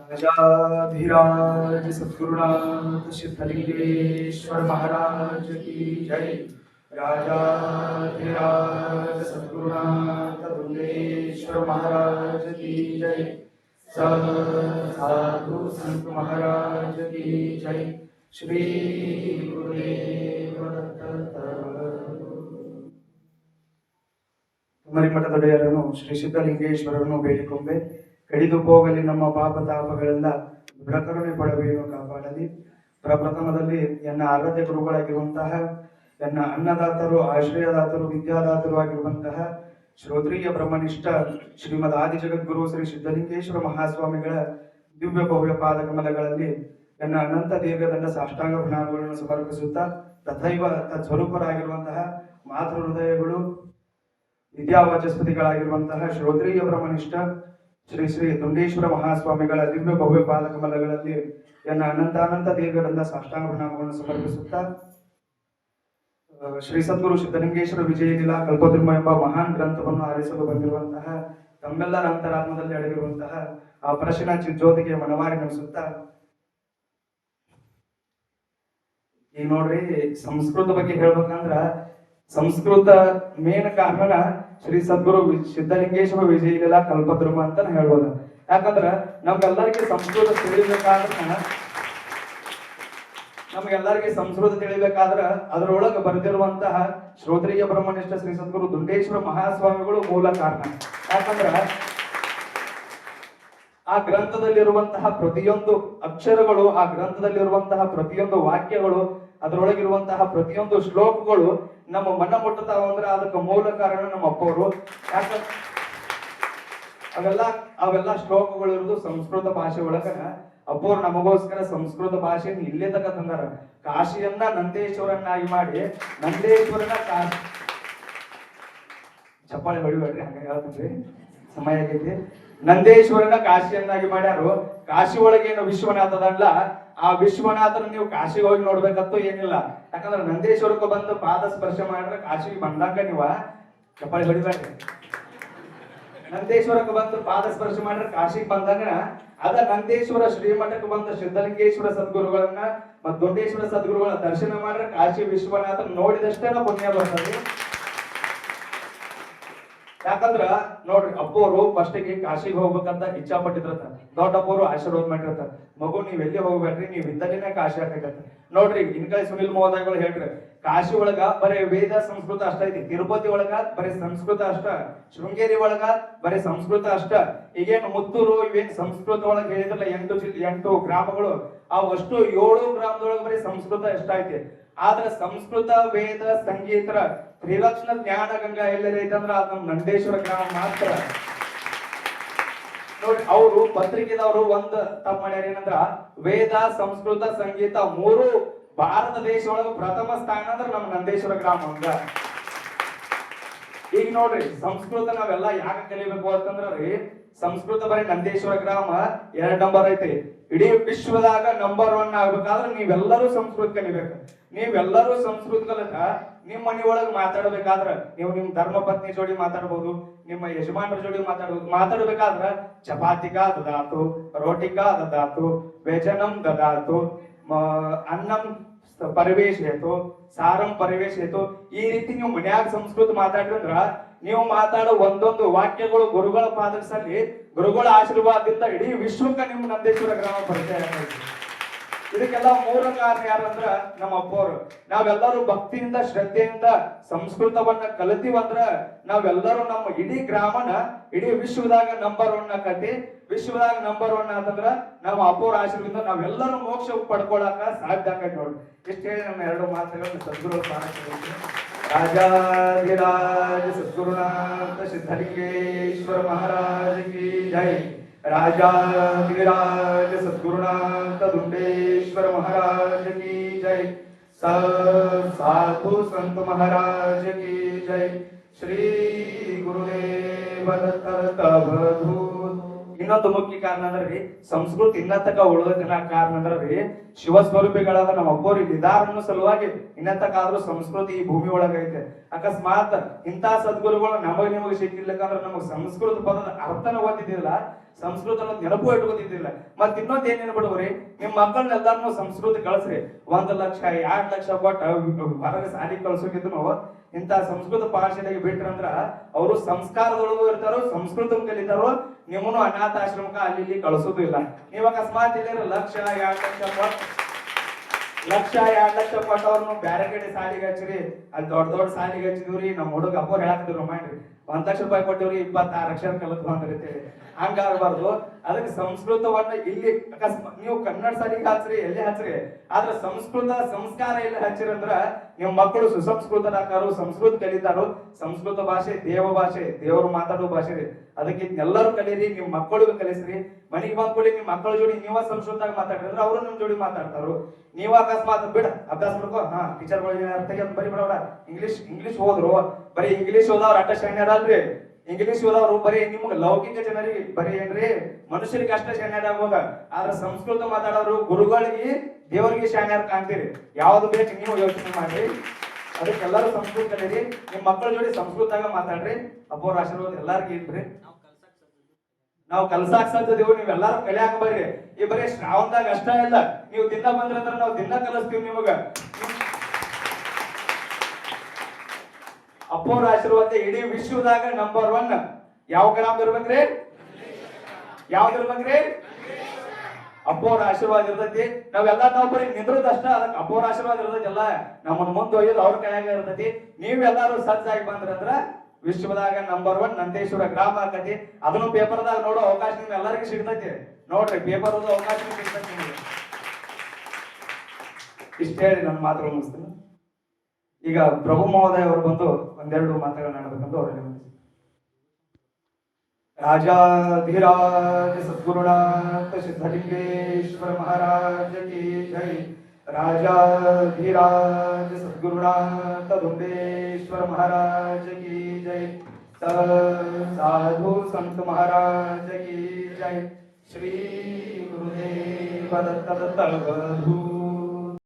राजाधिराज सद्गुरुनाथ सिद्धलिंगेश्वर महाराज की जय राजाधिराज सद्गुरुनाथ दुंडेश्वर महाराज की जय साधु संत महाराज की जय श्री गुरुदेव दत्त ಕುಮಾರಿ ಮಠದೊಡೆಯರನ್ನು ಶ್ರೀ ಸಿದ್ಧಲಿಂಗೇಶ್ವರರನ್ನು ಬೇಡಿಕೊಂಬೆ ಕಡಿದು ಹೋಗಲಿ ನಮ್ಮ ಪಾಪ ತಾಪಗಳೆಲ್ಲ ದೃಢಕರುಣೆ ಪಡಬೇನು ಕಾಪಾಡಲಿ. ಪ್ರಪ್ರಥಮದಲ್ಲಿ ಎನ್ನ ಆರಾಧ್ಯ ಗುರುಗಳಾಗಿರುವಂತಹ, ಎನ್ನ ಅನ್ನದಾತರು, ಆಶ್ರಯದಾತರು, ವಿದ್ಯಾದಾತರು ಆಗಿರುವಂತಹ ಶ್ರೋತ್ರಿಯ ಬ್ರಹ್ಮನಿಷ್ಠ ಶ್ರೀಮದ್ ಆದಿ ಜಗದ್ಗುರು ಶ್ರೀ ಸಿದ್ಧಲಿಂಗೇಶ್ವರ ಮಹಾಸ್ವಾಮಿಗಳ ದಿವ್ಯ ಭವ್ಯ ಪಾದ ಕಮಲಗಳಲ್ಲಿ ಎನ್ನ ಅನಂತ ದೀರ್ಘದಂಡ ಸಾಷ್ಟಾಂಗ ಪ್ರಣಾಮಗಳನ್ನು ಸಮರ್ಪಿಸುತ್ತಾ, ತಥೈವ ತತ್ಸ್ವರೂಪರಾಗಿರುವಂತಹ ಮಾತೃ ಹೃದಯಗಳು ವಿದ್ಯಾವಾಚಸ್ಪತಿಗಳಾಗಿರುವಂತಹ ಶ್ರೋತ್ರಿಯ ಬ್ರಹ್ಮನಿಷ್ಠ ಶ್ರೀ ಶ್ರೀ ದುಂಡೇಶ್ವರ ಮಹಾಸ್ವಾಮಿಗಳ ದಿವ್ಯ ಭವ್ಯ ಪಾದಕಮಲಗಳಲ್ಲಿ ಎನ್ನ ಅನಂತಾನಂತ ದೇವಗಳಿಂದ ಸಾಷ್ಟಾಂಗ ಪ್ರಣಾಮಗಳನ್ನು ಸಮರ್ಪಿಸುತ್ತಾ ಶ್ರೀ ಸದ್ಗುರು ಸಿದ್ಧಲಿಂಗೇಶ್ವರ ವಿಜಯಲೀಲಾ ಕಲ್ಪದ್ರುಮ ಎಂಬ ಮಹಾನ್ ಗ್ರಂಥವನ್ನು ಆರಿಸಲು ಬಂದಿರುವಂತಹ ತಮ್ಮೆಲ್ಲರ ಅಂತರಾತ್ಮದಲ್ಲಿ ಅಡಗಿರುವಂತಹ ಆ ಪರಶಿನ ಜ್ಯೋತಿಗೆ ಮನವಾರಿ ನಡೆಸುತ್ತ ಈಗ ನೋಡ್ರಿ ಸಂಸ್ಕೃತ ಬಗ್ಗೆ ಹೇಳ್ಬೇಕಂದ್ರ ಸಂಸ್ಕೃತ ಮೇನ್ ಕಾರಣ ಶ್ರೀ ಸದ್ಗುರು ಸಿದ್ಧಲಿಂಗೇಶ್ವರ ವಿಜಯಲೀಲಾ ಕಲ್ಪದ್ರಮ ಅಂತ ಹೇಳ್ಬೋದು. ಯಾಕಂದ್ರ ನಮ್ಗೆಲ್ಲರಿಗೆ ಸಂಸ್ಕೃತ ತಿಳಿಬೇಕಾದ್ರ ನಮ್ಗೆಲ್ಲರಿಗೆ ಸಂಸ್ಕೃತ ತಿಳಿಬೇಕಾದ್ರ ಅದರೊಳಗೆ ಬರೆದಿರುವಂತಹ ಶ್ರೋತ್ರಿಯ ಬ್ರಹ್ಮನಿಷ್ಠ ಶ್ರೀ ಸದ್ಗುರು ದುರ್ಗೇಶ್ವರ ಮಹಾಸ್ವಾಮಿಗಳು ಮೂಲ ಕಾರಣ. ಯಾಕಂದ್ರ ಆ ಗ್ರಂಥದಲ್ಲಿರುವಂತಹ ಪ್ರತಿಯೊಂದು ಅಕ್ಷರಗಳು, ಆ ಗ್ರಂಥದಲ್ಲಿರುವಂತಹ ಪ್ರತಿಯೊಂದು ವಾಕ್ಯಗಳು, ಅದರೊಳಗಿರುವಂತಹ ಪ್ರತಿಯೊಂದು ಶ್ಲೋಕಗಳು ನಮ್ಮ ಮನ ಮುಟ್ಟತಾವ ಅಂದ್ರೆ ಅದಕ್ಕೆ ಮೂಲ ಕಾರಣ ನಮ್ಮ ಅಪ್ಪವರು. ಯಾಕಂದ್ರೆ ಅವೆಲ್ಲ ಅವೆಲ್ಲ ಶ್ಲೋಕಗಳು ಇರೋದು ಸಂಸ್ಕೃತ ಭಾಷೆ ಒಳಗ ಅಪ್ಪವ್ರು ನಮಗೋಸ್ಕರ ಸಂಸ್ಕೃತ ಭಾಷೆಯನ್ನು ಇಲ್ಲೇ ತಕ ತಂದಾರ. ಕಾಶಿಯನ್ನ ನಂದೇಶ್ವರನ್ನಾಗಿ ಮಾಡಿ, ನಂದೇಶ್ವರನ ಕಾಶಿ ಚಪ್ಪಾಳೆ ಹೊಡಿಬೇಡ್ರಿ, ಹಂಗ ಹೇಳ್ತೀನಿ. ಸಮಯ ಆಗೈತಿ ನಂದೇಶ್ವರನ ಕಾಶಿಯನ್ನಾಗಿ ಮಾಡ್ಯಾರು. ಕಾಶಿ ಒಳಗೇನು ವಿಶ್ವನಾಥ ಅದಲ್ಲ ಆ ವಿಶ್ವನಾಥನ ನೀವು ಕಾಶಿಗೆ ಹೋಗಿ ನೋಡ್ಬೇಕಂತೂ ಏನಿಲ್ಲ. ಯಾಕಂದ್ರೆ ನಂದೇಶ್ವರಕ್ಕೆ ಬಂದು ಪಾದ ಸ್ಪರ್ಶ ಮಾಡಿದ್ರೆ ಕಾಶಿಗೆ ಬಂದಾಗ ನೀವ ಚಪ್ಪಾಳಿ ಹೊಡಿಬೇಡ್ರಿ. ನಂದೇಶ್ವರಕ್ಕೆ ಬಂದು ಪಾದ ಸ್ಪರ್ಶ ಮಾಡಿದ್ರೆ ಕಾಶಿಗೆ ಬಂದಾಗ ಅದ ನಂದೇಶ್ವರ ಶ್ರೀಮಠಕ್ಕೆ ಬಂದ ಸಿದ್ಧಲಿಂಗೇಶ್ವರ ಸದ್ಗುರುಗಳನ್ನ ಮತ್ತು ದೊಡ್ಡೇಶ್ವರ ಸದ್ಗುರುಗಳ ದರ್ಶನ ಮಾಡಿದ್ರೆ ಕಾಶಿ ವಿಶ್ವನಾಥ ನೋಡಿದಷ್ಟೇ ನಾವು ಪುಣ್ಯ ಬರ್ತದೆ. ಯಾಕಂದ್ರ ನೋಡ್ರಿ ಅಪ್ಪವರು ಫಸ್ಟಿಗೆ ಕಾಶಿಗೆ ಹೋಗ್ಬೇಕಂತ ಇಚ್ಛಾ ಪಟ್ಟಿದ್ರತ ದೊಡ್ಡಪ್ಪರು ಆಶೀರ್ವಾದ ಮಾಡಿರತ ಮಗು, ನೀವ್ ಎಲ್ಲಿ ಹೋಗ್ಬೇಡ್ರಿ? ನೀವ್ ಇದ್ದಲ್ಲಿನೇ ಕಾಶಿ ಹಾಕೈತೆ ನೋಡ್ರಿ ಇನ್ಕೈ ಸುನಿಲ್ ಮಹೋದಯಗಳು ಹೇಳ್ರಿ, ಕಾಶಿ ಒಳಗ ಬರೀ ವೇದ ಸಂಸ್ಕೃತ ಅಷ್ಟ ಐತಿ. ತಿರುಪತಿ ಒಳಗ ಬರೀ ಸಂಸ್ಕೃತ ಅಷ್ಟ. ಶೃಂಗೇರಿ ಒಳಗ ಬರೀ ಸಂಸ್ಕೃತ ಅಷ್ಟ. ಈಗೇನು ಮುತ್ತೂರು, ಇವೇನು ಸಂಸ್ಕೃತ ಒಳಗ ಹೇಳಿದ್ರಲ್ಲ, ಎಂಟು ಎಂಟು ಗ್ರಾಮಗಳು ಆ ಅಷ್ಟು ಏಳು ಗ್ರಾಮದೊಳಗ ಬರೀ ಸಂಸ್ಕೃತ ಎಷ್ಟ ಐತಿ. ಆದ್ರೆ ಸಂಸ್ಕೃತ, ವೇದ ಸಂಗೀತ ತ್ರಿಲಕ್ಷಣ ಜ್ಞಾನ ಗಂಗಾ ಎಲ್ಲೆಲ್ಲ ಐತಂದ್ರ ಅದ್ ನಮ್ ನಂದೇಶ್ವರ ಗ್ರಾಮ ಮಾತ್ರ. ನೋಡಿ, ಅವರು ಪತ್ರಿಕೆದವರು ಒಂದ್ ತಮ್ಮ ಏನಂದ್ರ, ವೇದ, ಸಂಸ್ಕೃತ, ಸಂಗೀತ ಮೂರು ಭಾರತ ದೇಶ ಪ್ರಥಮ ಸ್ಥಾನ ಅಂದ್ರ ನಮ್ ನಂದೇಶ್ವರ ಗ್ರಾಮ ಹಂಗ. ಈಗ ನೋಡ್ರಿ, ಸಂಸ್ಕೃತ ನಾವೆಲ್ಲ ಯಾಕೆ ಕಲಿಬೇಕು ಅಂತಂದ್ರ ರೀ, ಸಂಸ್ಕೃತ ಬರೀ ನಂದೇಶ್ವರ ಗ್ರಾಮ ಎರಡ್ ನಂಬರ್ ಐತಿ. ಇಡೀ ವಿಶ್ವದಾಗ ನಂಬರ್ ಒನ್ ಆಗ್ಬೇಕಾದ್ರೆ ನೀವೆಲ್ಲರೂ ಸಂಸ್ಕೃತ ಕಲಿಬೇಕು. ನೀವೆಲ್ಲರೂ ಸಂಸ್ಕೃತ ನಿಮ್ಮ ಮನೆಯೊಳಗೆ ಮಾತಾಡ್ಬೇಕಾದ್ರ ನೀವು ನಿಮ್ ಧರ್ಮ ಪತ್ನಿ ಜೋಡಿ ಮಾತಾಡ್ಬೋದು, ನಿಮ್ಮ ಯಜಮಾನರ ಜೋಡಿ ಮಾತಾಡ್ಬೋದು, ಮಾತಾಡ್ಬೇಕಾದ್ರ ಚಪಾತಿಕಾ ದದಾತು ರೋಟಿಕಾ ದದಾತು ವ್ಯಜನಂ ದದಾತು ಅನ್ನಂ ಪರಿವೇಶ ಇತ್ತು ಸಾರಂ ಪರಿವೇಶ ಇತ್ತು ಈ ರೀತಿ ನೀವು ಮನ್ಯಾಗ ಸಂಸ್ಕೃತ ಮಾತಾಡಿದ್ರ ನೀವು ಮಾತಾಡೋ ಒಂದೊಂದು ವಾಕ್ಯಗಳು ಗುರುಗಳ ಪಾದರ್ಸಲ್ಲಿ ಗುರುಗಳ ಆಶೀರ್ವಾದದಿಂದ ಇಡೀ ವಿಶ್ವಕ್ಕೆ ನಿಮ್ಮ ನಂದೇಶ್ವರ ಗ್ರಾಮ ಪರಿಚಯ. ಇದಕ್ಕೆಲ್ಲ ಮೂಲ ಕಾರಣ ಯಾರಂದ್ರ ನಮ್ಮ ಅಪ್ಪವರು. ನಾವೆಲ್ಲರೂ ಭಕ್ತಿಯಿಂದ, ಶ್ರದ್ಧೆಯಿಂದ ಸಂಸ್ಕೃತವನ್ನ ಕಲಿತೀವಂದ್ರ ನಾವೆಲ್ಲರೂ ನಮ್ಮ ಇಡೀ ಗ್ರಾಮನ, ಇಡೀ ವಿಶ್ವದಾಗ ನಂಬರ್ ಒನ್ ಆಕತಿ. ವಿಶ್ವದಾಗ ನಂಬರ್ ಒನ್ ಆತಂದ್ರ ನಮ್ಮ ಅಪ್ಪವ್ರ ಆಶೀರ್ವಾದ ನಾವೆಲ್ಲರೂ ಮೋಕ್ಷ ಪಡ್ಕೊಳಕ ಸಾಧ್ಯ ಆಕೈತಿ ಇಷ್ಟ ಹೇಳಿ ನಮ್ಮ ಎರಡು ಮಾತುಗಳನ್ನು ಸದ್ಗುರು ರಾಜಾಧಿರಾಜ ಸದ್ಗುರುನಾಥ ಸಿದ್ಧಲಿಂಗೇಶ್ವರ ಮಹಾರಾಜ ಕಿ ಜೈ. राजाधिराज सद्गुरुनाथ दुंडेश्वर महाराज की जय स- साधु संत महाराज की जय श्री गुरुदेव दत्त अवधूत ಇನ್ನೊಂದು ಮುಖ್ಯ ಕಾರಣ ಅಂದ್ರೆ ರೀ ಸಂಸ್ಕೃತ ಇನ್ನತಕ ಉಳಿದಿನ ಕಾರಣ ಅಂದ್ರೆ ರೀ ಶಿವಸ್ವರೂಪಿಗಳಾದ ನಮ್ಮ ಒಬ್ಬರು ನಿಧಾನ ಸಲುವಾಗಿ ಇನ್ನತಕ್ಕಾದ್ರೂ ಸಂಸ್ಕೃತಿ ಈ ಭೂಮಿ ಒಳಗೈತೆ ಅಕಸ್ಮಾತ್ ಇಂಥ ಸದ್ಗುರುಗಳು ನಮಗ್ ನಿಮಗೆ ಸಿಕ್ಕಿರ್ಲಿಕ್ಕಂದ್ರೆ ನಮಗ್ ಸಂಸ್ಕೃತ ಪದದ ಅರ್ಥನ ಓದಿದಿಲ್ಲ ಸಂಸ್ಕೃತ ನೆನಪು ಇಟ್ಕೋತಿದ್ದಿಲ್ಲ. ಮತ್ ಇನ್ನೊಂದ್ ಏನ್ ನಿಮ್ಮ ನಿಮ್ ಮಕ್ಕಳನ್ನೆಲ್ಲಾರು ಸಂಸ್ಕೃತ ಕಳ್ಸ್ರಿ. ಒಂದ್ ಲಕ್ಷ, ಎರಡ್ ಲಕ್ಷ ಕೊಟ್ಟು ಹೊರಗೆ ಸಾಲಿ ಕಳ್ಸೋಕಿದ್ರು ಇಂತ ಸಂಸ್ಕೃತ ಪಾಠಶಾಲೆಗೆ ಬಿಟ್ರಂದ್ರ ಅವರು ಸಂಸ್ಕಾರದೊಳಗೂ ಇರ್ತಾರೋ ಸಂಸ್ಕೃತ ಕಲಿತಾರೋ ನಿಮ್ಮನ್ನು ಅನಾಥಾಶ್ರಮಕ್ಕ ಅಲ್ಲಿ ಇಲ್ಲಿ ಕಳಿಸೋದು ಇಲ್ಲ. ನೀವ್ ಅಕಸ್ಮಾತ್ ಇಲ್ಲಿ ಲಕ್ಷ, ಎರಡ್ ಲಕ್ಷ ಲಕ್ಷ, ಎರಡ್ ಲಕ್ಷ ಕೊಟ್ಟವ್ರನ್ನು ಬ್ಯಾರೆ ಕಡೆ ಸಾಲಿಗೆ ಹಚ್ಚ್ರಿ. ಅಲ್ಲಿ ದೊಡ್ಡ ದೊಡ್ಡ ಸಾಲಿಗೆ ಹಚ್ಚಿದ್ರಿ ನಮ್ಮ ಹುಡುಗ ಅಪ್ಪ ಹೇಳಾಕ್ತಿದ್ರು ಮಾಡ್ರಿ ಒಂದ್ ಲಕ್ಷ ರೂಪಾಯಿ ಕೊಟ್ಟವ್ರಿಗೆ ಇಪ್ಪತ್ತಾರು ಅಕ್ಷರ ಕಲಿತು ಬಂದ್ರಿ ಹಂಗಾಗಬಾರ್ದು. ಅದಕ್ಕೆ ಸಂಸ್ಕೃತವನ್ನ ಇಲ್ಲಿ ನೀವು ಕನ್ನಡ ಸಾಲಿಗೆ ಹಚ್ಚ್ರಿ ಎಲ್ಲಿ ಹಚ್ಚ್ರಿ ಆದ್ರೆ ಸಂಸ್ಕೃತ ಸಂಸ್ಕಾರ ಎಲ್ಲಿ ಹಚ್ಚಿರಿ ಅಂದ್ರ ನಿಮ್ ಮಕ್ಕಳು ಸುಸಂಸ್ಕೃತರಾಕಾರು ಸಂಸ್ಕೃತ ಕಲಿತಾರು, ಸಂಸ್ಕೃತ ಭಾಷೆ ದೇವ ಭಾಷೆ, ದೇವರು ಮಾತಾಡೋ ಭಾಷೆ ರೀ. ಅದಕ್ಕೆ ಎಲ್ಲರೂ ಕಲೀರಿ, ನಿಮ್ ಮಕ್ಕಳಿಗೂ ಕಲಿಸ್ರಿ. ಮನೆಗೆ ಬಂದ್ಕೊಳ್ಳಿ ನಿಮ್ ಮಕ್ಕಳ ಜೋಡಿ ನೀವ ಸಂಸ್ಕೃತದಾಗ ಮಾತಾಡ್ರಿ ಅಂದ್ರೆ ಅವರು ನಿಮ್ ಜೋಡಿ ಮಾತಾಡ್ತಾರು. ನೀವ ಅಕಸ್ಮಾತ್ ಬಿಡ, ಅಭ್ಯಾಸ ಮಾಡ್ಕೋ. ಹಾ ಟೀಚರ್ಗಳಿಗೆ ಅರ್ಥ ಬರಿ ಬಿಡೋಣ ಇಂಗ್ಲಿಷ್ ಇಂಗ್ಲಿಷ್ ಹೋದ್ರು ಬರೀ ಇಂಗ್ಲಿಷ್ ಓದವ್ರ ಅಟ್ಟ ಶಾಣ್ಯರಲ್ರಿ ಇಂಗ್ಲಿಷ್ ಓದವ್ರು ಬರೀ ನಿಮ್ಗೆ ಲೌಕಿಕ ಜನರಿಗೆ ಬರೀ ಏನ್ರಿ ಮನುಷ್ಯರಿಗೆ ಅಷ್ಟ ಆಗುವಾಗ ಆದ್ರೆ ಸಂಸ್ಕೃತ ಮಾತಾಡೋರು ಗುರುಗಳಿಗೆ ದೇವರಿಗೆ ಶಾಣ್ಯಾರ ಕಾಣ್ತೀರಿ? ಯಾವ್ದು ಬೇಕು ನೀವು ಯೋಚನೆ ಮಾಡ್ರಿ ಅದಕ್ಕೆ ಎಲ್ಲರೂ ಸಂಸ್ಕೃತ ಕಲೀರಿ. ನಿಮ್ ಮಕ್ಕಳ ಜೋಡಿ ಸಂಸ್ಕೃತಾಗ ಮಾತಾಡ್ರಿ. ಅಪ್ಪೋರ್ ಆಶೀರ್ವಾದ ಎಲ್ಲಾರ್ಗಿ ಇಲ್ರಿ. ನಾವು ಕಲ್ಸಾಕ್ ಸಾಧ್ಯದೀವು ನೀವ್ ಎಲ್ಲಾರು ಕಲಿಯಾಕ ಬರ್ರಿ. ಈ ಬರೀ ಶ್ರಾವಣದಾಗ ಅಷ್ಟ ಇಲ್ಲ. ನೀವು ದಿನ ಬಂದ್ರಂದ್ರ ನಾವು ದಿನ ಕಲಿಸ್ತೀವಿ ನಿಮಗ. ಅಪ್ಪೋರ ಆಶೀರ್ವಾದ ಇಡೀ ವಿಶ್ವದಾಗ ನಂಬರ್ ಒನ್ ಯಾವ ಗ್ರಾಮ ಇರ್ಬೇಕ್ರಿ ಯಾವ್ದು ಇರ್ಬೇಕ್ರಿ ಅಪ್ಪೋರ ಆಶೀರ್ವಾದ ಇರ್ತೈತಿ. ನಾವೆಲ್ಲ ನಾವು ಬರೀ ನಿಂದ್ರದಷ್ಟ ಅದಕ್ಕೆ ಅಪ್ಪೋರ ಆಶೀರ್ವಾದ ಇರ್ತೈತಿ ಎಲ್ಲ ನಮ್ಮನ್ನ ಮುಂದೆ ಒಯ್ಯೋದು ಅವ್ರ ಕೈಯಾಗ ಇರ್ತೈತಿ. ನೀವೆಲ್ಲರೂ ಸಜ್ಜಾಗಿ ಬಂದ್ರಂದ್ರ ವಿಶ್ವದಾಗ ನಂಬರ್ ಒನ್ ನಂದೇಶ್ವರ ಗ್ರಾಮ ಆಕತಿ. ಅದನ್ನು ಪೇಪರ್ದಾಗ ನೋಡೋ ಅವಕಾಶ ನಿಮ್ ಎಲ್ಲರಿಗೂ ಸಿಗ್ತೈತಿ. ನೋಡ್ರಿ ಪೇಪರ್ ಓದೋ ಅವಕಾಶ ಸಿಗ್ತೈತಿ ಇಷ್ಟೇ ಹೇಳಿ ನನ್ನ ಮಾತುಗಳು ಮುಗಿಸ್ತೀನಿ. ಈಗ ಪ್ರಭು ಮಹೋದಯ ಅವರು ಬಂದು ಒಂದೆರಡು ಮಾತುಗಳನ್ನ ಆಡಬೇಕಂತ ಅವರಲ್ಲಿ राजाधिराज सद्गुरुनाथ सिद्धलिंगेश्वर महाराज की जय राजाधिराज सद्गुरुनाथ धुंडेश्वर महाराज की जय साधु संत महाराज की जय श्री गुरुदेव दत्त दत्त बधू